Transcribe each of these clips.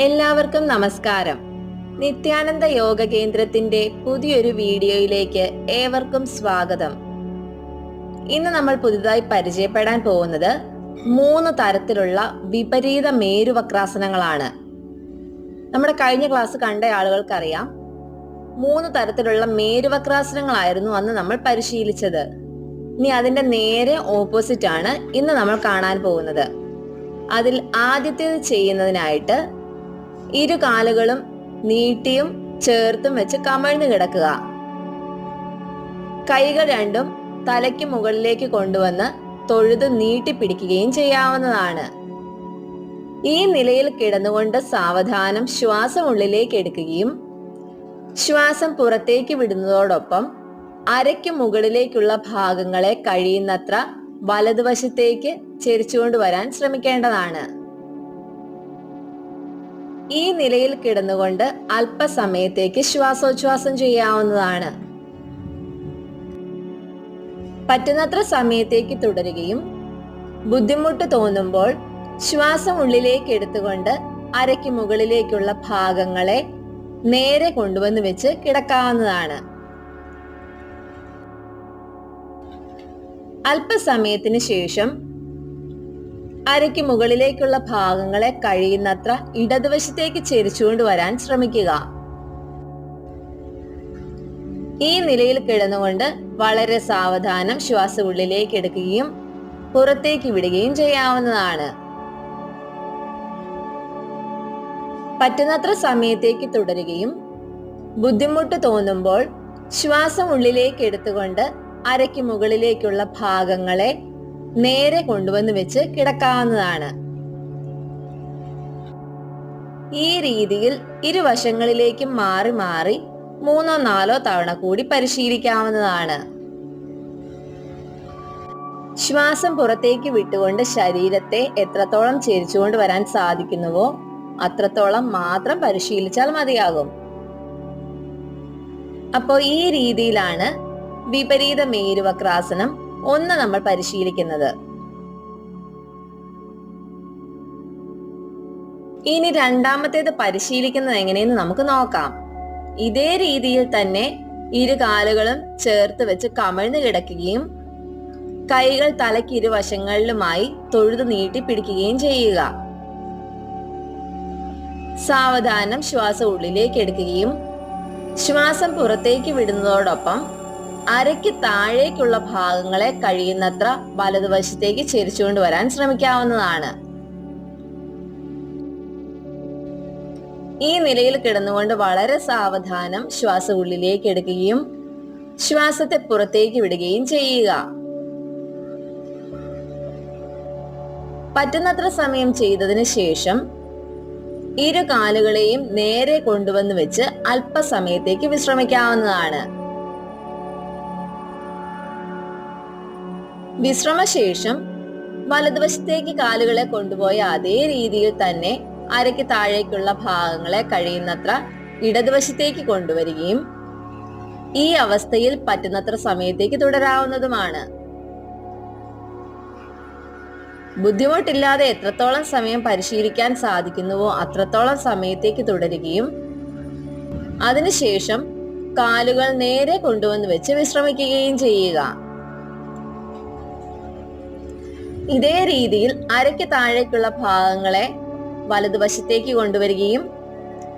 എല്ലാവർക്കും നമസ്കാരം. നിത്യാനന്ദ യോഗ കേന്ദ്രത്തിന്റെ പുതിയൊരു വീഡിയോയിലേക്ക് ഏവർക്കും സ്വാഗതം. ഇന്ന് നമ്മൾ പുതുതായി പരിചയപ്പെടാൻ പോകുന്നത് മൂന്ന് തരത്തിലുള്ള വിപരീത മേരുവക്രാസനങ്ങളാണ്. നമ്മുടെ കഴിഞ്ഞ ക്ലാസ് കണ്ട ആളുകൾക്കറിയാം. മൂന്ന് തരത്തിലുള്ള മേരുവക്രാസനങ്ങളായിരുന്നു അന്ന് നമ്മൾ പരിശീലിച്ചത്. ഇനി അതിന്റെ നേരെ ഓപ്പോസിറ്റ് ആണ് ഇന്ന് നമ്മൾ കാണാൻ പോകുന്നത്. അതിൽ ആദ്യത്തേത് ചെയ്യുന്നതിനായിട്ട് ഇരു കാലുകളും നീട്ടിയും ചേർത്തും വെച്ച് കമഴ്ന്നു കിടക്കുക. കൈകൾ രണ്ടും തലയ്ക്ക് മുകളിലേക്ക് കൊണ്ടുവന്ന് തൊഴുത് നീട്ടിപ്പിടിക്കുകയും ചെയ്യാവുന്നതാണ്. ഈ നിലയിൽ കിടന്നുകൊണ്ട് സാവധാനം ശ്വാസം ഉള്ളിലേക്ക് എടുക്കുകയും ശ്വാസം പുറത്തേക്ക് വിടുന്നതോടൊപ്പം അരയ്ക്ക് മുകളിലേക്കുള്ള ഭാഗങ്ങളെ കഴിയുന്നത്ര വലതുവശത്തേക്ക് ചെരിച്ചുകൊണ്ട് വരാൻ ശ്രമിക്കേണ്ടതാണ്. ഈ നിലയിൽ കിടന്നുകൊണ്ട് അല്പസമയത്തേക്ക് ശ്വാസോച്ഛ്വാസം ചെയ്യാവുന്നതാണ്. പറ്റുന്നത്ര സമയത്തേക്ക് തുടരുകയും ബുദ്ധിമുട്ട് തോന്നുമ്പോൾ ശ്വാസം ഉള്ളിലേക്ക് എടുത്തുകൊണ്ട് അരയ്ക്ക് മുകളിലേക്കുള്ള ഭാഗങ്ങളെ നേരെ കൊണ്ടുവന്ന് വെച്ച് കിടക്കാവുന്നതാണ്. അല്പസമയത്തിന് ശേഷം അരയ്ക്ക് മുകളിലേക്കുള്ള ഭാഗങ്ങളെ കഴിയുന്നത്ര ഇടതുവശത്തേക്ക് ചെരിച്ചുകൊണ്ട് വരാൻ ശ്രമിക്കുക. ഈ നിലയിൽ കിടന്നുകൊണ്ട് വളരെ സാവധാനം ശ്വാസം ഉള്ളിലേക്ക് എടുക്കുകയും പുറത്തേക്ക് വിടുകയും ചെയ്യാവുന്നതാണ്. പറ്റുന്നത്ര സമയത്തേക്ക് തുടരുകയും ബുദ്ധിമുട്ട് തോന്നുമ്പോൾ ശ്വാസം ഉള്ളിലേക്ക് എടുത്തുകൊണ്ട് അരയ്ക്ക് മുകളിലേക്കുള്ള ഭാഗങ്ങളെ നേരെ കൊണ്ടുവന്ന് വെച്ച് കിടക്കാവുന്നതാണ്. ഈ രീതിയിൽ ഇരുവശങ്ങളിലേക്കും മാറി മാറി മൂന്നോ നാലോ തവണ കൂടി പരിശീലിക്കാവുന്നതാണ്. ശ്വാസം പുറത്തേക്ക് വിട്ടുകൊണ്ട് ശരീരത്തെ എത്രത്തോളം ചെരിച്ചുകൊണ്ട് വരാൻ സാധിക്കുന്നുവോ അത്രത്തോളം മാത്രം പരിശീലിച്ചാൽ മതിയാകും. അപ്പോൾ ഈ രീതിയിലാണ് വിപരീത മേരുവക്രാസനം ഒന്ന് നമ്മൾ പരിശീലിക്കുന്നത്. ഇനി രണ്ടാമത്തേത് പരിശീലിക്കുന്നത് എങ്ങനെയെന്ന് നമുക്ക് നോക്കാം. ഇതേ രീതിയിൽ തന്നെ ഇരു കാലുകളും ചേർത്ത് വെച്ച് കമിഴ്ന്നു കിടക്കുകയും കൈകൾ തലയ്ക്ക് ഇരുവശങ്ങളിലുമായി തൊഴുതു നീട്ടി പിടിക്കുകയും ചെയ്യുക. സാവധാനം ശ്വാസം ഉള്ളിലേക്ക് എടുക്കുകയും ശ്വാസം പുറത്തേക്ക് വിടുന്നതോടൊപ്പം അരയ്ക്ക് താഴേക്കുള്ള ഭാഗങ്ങളെ കഴിയുന്നത്ര വലതുവശത്തേക്ക് ചെരിച്ചുകൊണ്ട് വരാൻ ശ്രമിക്കാവുന്നതാണ്. ഈ നിലയിൽ കിടന്നുകൊണ്ട് വളരെ സാവധാനം ശ്വാസം ഉള്ളിലേക്ക് എടുക്കുകയും ശ്വാസത്തെ പുറത്തേക്ക് വിടുകയും ചെയ്യുക. പറ്റുന്നത്ര സമയം ചെയ്തതിന് ശേഷം ഇരു കാലുകളെയും നേരെ കൊണ്ടുവന്ന് വെച്ച് അല്പസമയത്തേക്ക് വിശ്രമിക്കാവുന്നതാണ്. വിശ്രമശേഷം വലതുവശത്തേക്ക് കാലുകളെ കൊണ്ടുപോയ അതേ രീതിയിൽ തന്നെ അരയ്ക്ക് താഴേക്കുള്ള ഭാഗങ്ങളെ കഴിയുന്നത്ര ഇടതുവശത്തേക്ക് കൊണ്ടുവരികയും ഈ അവസ്ഥയിൽ പറ്റുന്നത്ര സമയത്തേക്ക് തുടരാവുന്നതുമാണ്. ബുദ്ധിമുട്ടില്ലാതെ എത്രത്തോളം സമയം പരിശീലിക്കാൻ സാധിക്കുന്നുവോ അത്രത്തോളം സമയത്തേക്ക് തുടരുകയും അതിനുശേഷം കാലുകൾ നേരെ കൊണ്ടുവന്ന് വെച്ച് വിശ്രമിക്കുകയും ചെയ്യുക. ഇതേ രീതിയിൽ അരയ്ക്ക് താഴേക്കുള്ള ഭാഗങ്ങളെ വലതുവശത്തേക്ക് കൊണ്ടുവരികയും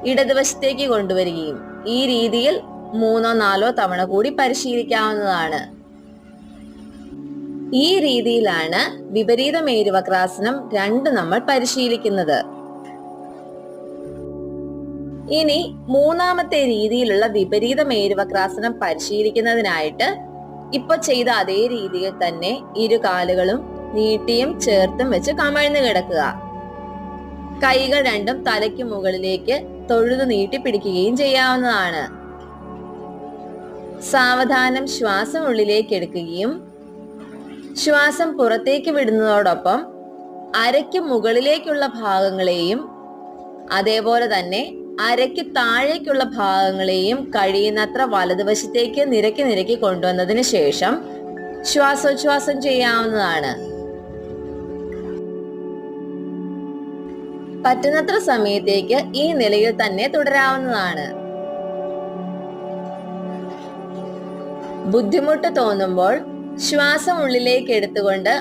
ഇടതുവശത്തേക്ക് കൊണ്ടുവരികയും ഈ രീതിയിൽ മൂന്നോ നാലോ തവണ കൂടി പരിശീലിക്കാവുന്നതാണ്. ഈ രീതിയിലാണ് വിപരീത മേരുവക്രാസനം രണ്ട് നമ്മൾ പരിശീലിക്കുന്നത്. ഇനി മൂന്നാമത്തെ രീതിയിലുള്ള വിപരീത മേരുവക്രാസനം പരിശീലിക്കുന്നതിനായിട്ട് ഇപ്പൊ ചെയ്ത അതേ രീതിയിൽ തന്നെ ഇരു കാലുകളും നീട്ടിയും ചേർത്തും വെച്ച് കമഴ്ന്നു കിടക്കുക. കൈകൾ രണ്ടും തലയ്ക്ക് മുകളിലേക്ക് തൊഴുതു നീട്ടി പിടിക്കുകയും ചെയ്യാവുന്നതാണ്. സാവധാനം ശ്വാസം ഉള്ളിലേക്ക് എടുക്കുകയും ശ്വാസം പുറത്തേക്ക് വിടുന്നതോടൊപ്പം അരയ്ക്ക് മുകളിലേക്കുള്ള ഭാഗങ്ങളെയും അതേപോലെ തന്നെ അരയ്ക്ക് താഴേക്കുള്ള ഭാഗങ്ങളെയും കഴിയുന്നത്ര വലതുവശത്തേക്ക് നിരക്കി നിരക്കി കൊണ്ടുവന്നതിന് ശേഷം ശ്വാസോച്ഛ്വാസം ചെയ്യാവുന്നതാണ്. പറ്റുന്നത്ര സമയത്തേക്ക് ഈ നിലയിൽ തന്നെ തുടരാവുന്നതാണ്. ബുദ്ധിമുട്ട് തോന്നുമ്പോൾ ശ്വാസം ഉള്ളിലേക്ക് എടുത്തുകൊണ്ട്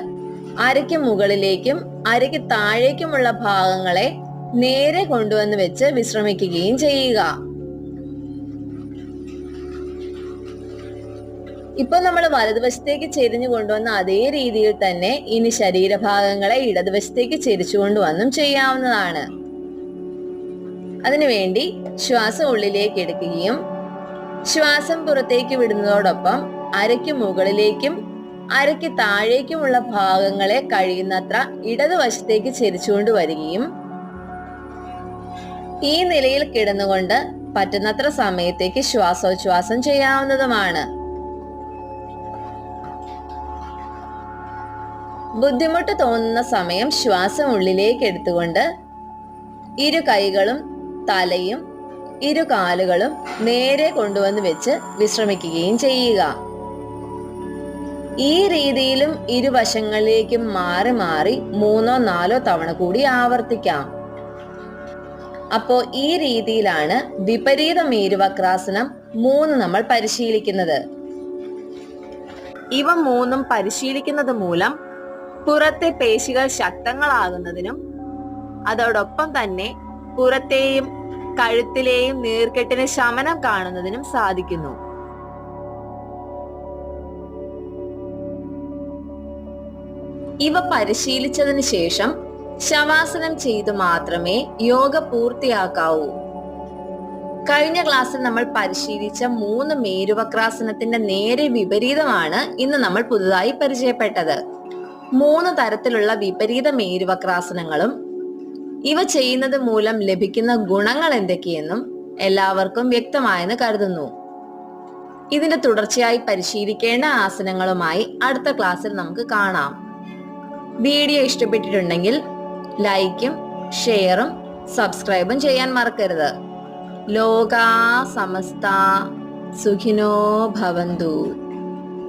അരയ്ക്ക് മുകളിലേക്കും അരയ്ക്ക് താഴേക്കുമുള്ള ഭാഗങ്ങളെ നേരെ കൊണ്ടുവന്ന് വെച്ച് വിശ്രമിക്കുകയും ചെയ്യുക. ഇപ്പൊ നമ്മൾ വലതുവശത്തേക്ക് ചെരിഞ്ഞു കൊണ്ടുവന്ന അതേ രീതിയിൽ തന്നെ ഇനി ശരീരഭാഗങ്ങളെ ഇടതുവശത്തേക്ക് ചെരിച്ചു കൊണ്ടുവന്നും ചെയ്യാവുന്നതാണ്. അതിനുവേണ്ടി ശ്വാസം ഉള്ളിലേക്ക് എടുക്കുകയും ശ്വാസം പുറത്തേക്ക് വിടുന്നതോടൊപ്പം അരയ്ക്ക് മുകളിലേക്കും അരയ്ക്ക് താഴേക്കുമുള്ള ഭാഗങ്ങളെ കഴിയുന്നത്ര ഇടതുവശത്തേക്ക് ചെരിച്ചുകൊണ്ട് വരികയും ഈ നിലയിൽ കിടന്നുകൊണ്ട് പറ്റുന്നത്ര സമയത്തേക്ക് ശ്വാസോച്ഛ്വാസം ചെയ്യാവുന്നതുമാണ്. ബുദ്ധിമുട്ട് തോന്നുന്ന സമയം ശ്വാസം ഉള്ളിലേക്ക് എടുത്തുകൊണ്ട് ഇരു കൈകളും തലയും ഇരു കാലുകളും നേരെ കൊണ്ടുവന്ന് വെച്ച് വിശ്രമിക്കുകയും ചെയ്യുക. ഈ രീതിയിലും ഇരുവശങ്ങളിലേക്കും മാറി മാറി മൂന്നോ നാലോ തവണ കൂടി ആവർത്തിക്കാം. അപ്പോ ഈ രീതിയിലാണ് വിപരീത മേരുവക്രാസനം മൂന്ന് നമ്മൾ പരിശീലിക്കുന്നത്. ഇവ മൂന്നും പരിശീലിക്കുന്നത് മൂലം പുറത്തെ പേശികൾ ശക്തങ്ങളാകുന്നതിനും അതോടൊപ്പം തന്നെ പുറത്തെയും കഴുത്തിലെയും നീർക്കെട്ടിന് ശമനം കാണുന്നതിനും സാധിക്കുന്നു. ഇവ പരിശീലിച്ചതിന് ശേഷം ശവാസനം ചെയ്ത് മാത്രമേ യോഗ പൂർത്തിയാക്കാവൂ. കഴിഞ്ഞ ക്ലാസ്സിൽ നമ്മൾ പരിശീലിച്ച മൂന്ന് മേരുവക്രാസനത്തിന്റെ നേരെ വിപരീതമാണ് ഇന്ന് നമ്മൾ പുതുതായി പരിചയപ്പെട്ടത്. മൂന്ന് തരത്തിലുള്ള വിപരീത മേരുവക്രാസനങ്ങളും ഇവ ചെയ്യുന്നത് മൂലം ലഭിക്കുന്ന ഗുണങ്ങൾ എന്തൊക്കെയെന്നും എല്ലാവർക്കും വ്യക്തമായെന്ന് കരുതുന്നു. ഇതിന്റെ തുടർച്ചയായി പരിശീലിക്കേണ്ട ആസനങ്ങളുമായി അടുത്ത ക്ലാസ്സിൽ നമുക്ക് കാണാം. വീഡിയോ ഇഷ്ടപ്പെട്ടിട്ടുണ്ടെങ്കിൽ ലൈക്കും ഷെയറും സബ്സ്ക്രൈബും ചെയ്യാൻ മറക്കരുത്. ലോകാ സമസ്ത സുഖിനോ ഭവന്തു.